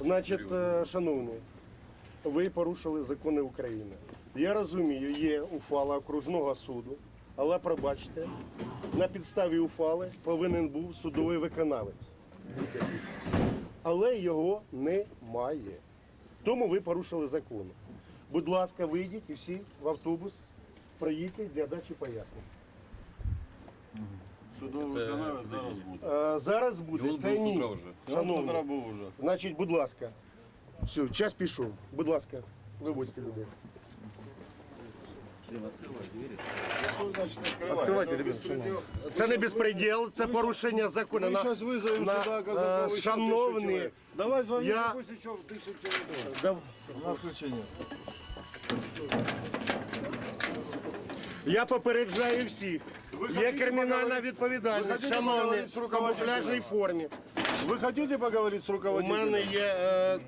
Значить, е, шановні, ви порушили закони України. Я розумію, є ухвала окружного суду, але пробачте, на підставі ухвали повинен був судовий виконавець. Але його немає. Тому ви порушили закон. Будь ласка, вийдіть і всі в автобус проїдьте для дачі пояснень. Судовий виконавець зараз буде. Е, Зараз буде, це ні. Шановний. Шановні. був уже. Значить, будь ласка. Все, час пішов. Будь ласка, виводьте людей. Відкривайте, ребята. Це не безпреділ, це порушення закону. Мы На- сейчас вызовем на- сюда е, казаков еще Шановні, тысячу человек. Давай звони, я- пусть еще тысячу человек. да- На включение. я попереджаю всіх. Є кримінальна відповідальність, хотите шановні, поговорити з в руководителем? камуфляжній формі. Вы хотите поговорить с У руководителем? мене є е,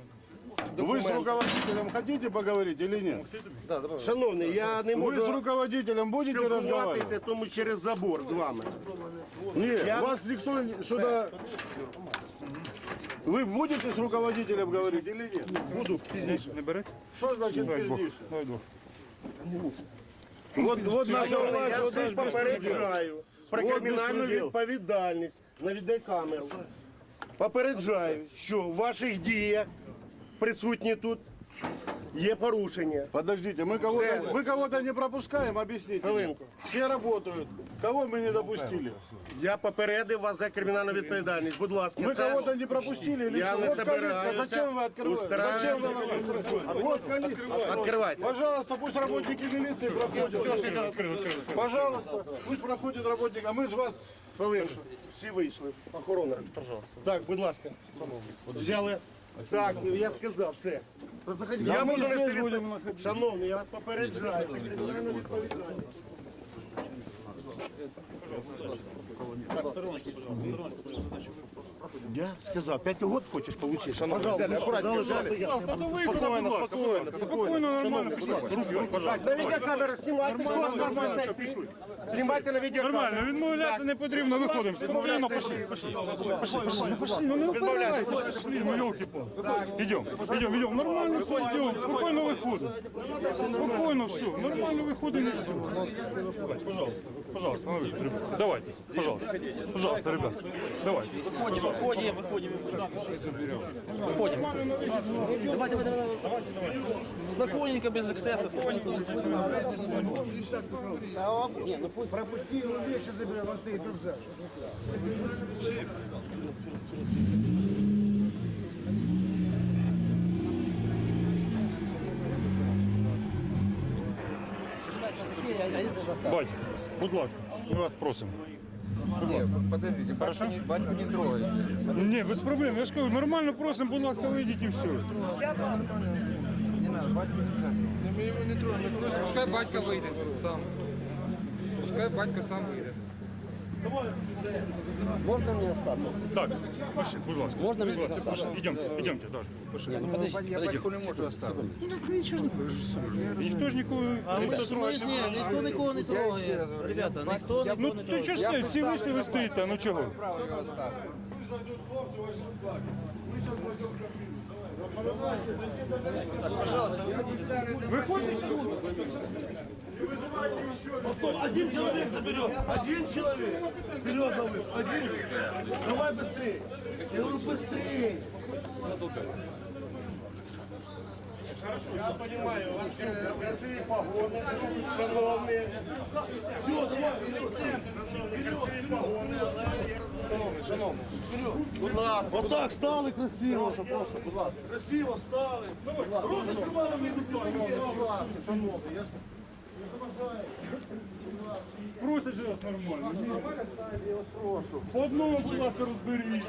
Вы с документи. руководителем хотите поговорить или нет? Шановні, я не Вы с можу руководителем будете спілкуватися, разговаривать? тому через забор з вами. Нет, Я- вас никто не- сюда... Вы будете с руководителем говорить или нет? Буду пізніше. Что значит пиздишь? Вот, от наша я вот всіх наш попереджаю про кримінальну безпреділ. відповідальність на відеокамеру. Попереджаю, що в ваших діях присутні тут є порушення. Подождите, мы кого-то, Все. мы кого-то не пропускаем, объясните. Хвилинку. Все работают. Кого мы не допустили? Я попередив вас за кримінальну відповідальність. Будь ласка, Мы це- кого-то не пропустили или Я что? не Вот калитка, собираюся зачем вы открываете? устраивать. Зачем вы Вот калитка. Відкривайте. Пожалуйста, пусть работники милиции проходят. Пожалуйста, пусть проходит работник, а мы с вас... Хвилинку. Всі вийшли. Охорона. Так, будь ласка. Взяли. Так, я сказав, все. Я можу здесь нести будемо відпов- я вас попереджаю. Це кримінальна відповідальність. Я сказав, 5 год хочеш взяли, аккуратно, взяли. Спокойно, спокойно, спокойно. Нормально, пожалуйста. На відеокамеру знімайте, пішли. Знімайте на відеокамеру. Нормально, відмовлятися не потрібно, виходимо. Спокійно, пошли, пошли, пошли, пошли, пошли, ну не впирайся, пошли, ну елки-палки. Идем, идем, идем, нормально все, идем, спокойно виходимо. Спокойно все, нормально виходимо і все. Пожалуйста, пожалуйста, давайте, пожалуйста, пожалуйста, ребят, давайте. Выходим, выходим, выходим. Выходим. Давай, давай, давай. Спокойненько, без эксцесса. Спокойненько. Батько, будь ласка, ми вас просимо. Нет, подождите, батьку не, батьку не трогайте. Ні, без проблем, я ж кажу, нормально просимо, будь ласка, вийдіть і все. Не надо, батьку не надо. Мы его не трогаємо, просим. Пускай батько вийде сам. Пускай батько сам вийде. Можна мені остатися? Так, пошли, будь ласка. Можна мені остатися? Ідемте, ідемте, Даша, пошли. Я батьку не можу оставити. Ніхто ж нікого не трогати. Ні, ніхто нікого не трогає. Ребята, ніхто Ну, нікого не то трогає. чого ж стоїть? Всі вийшли, ви стоїте, ну чого? Право його оставити. Один человек заберем. Один человек. Вперед, малыш. Один. Давай быстрее. Я говорю, быстрее. Я понимаю, у вас кра- красивые погоны, шановные. Все, давай, красиві погони, але є шановний, шановний. Будь ласка. Отак стали красиво. Прошу, прошу, будь ласка. Красиво стали. Будь ласка, шановний, будь ласка, шановний, я ж Просять же вас нормально. По одному, будь ласка, розберіться.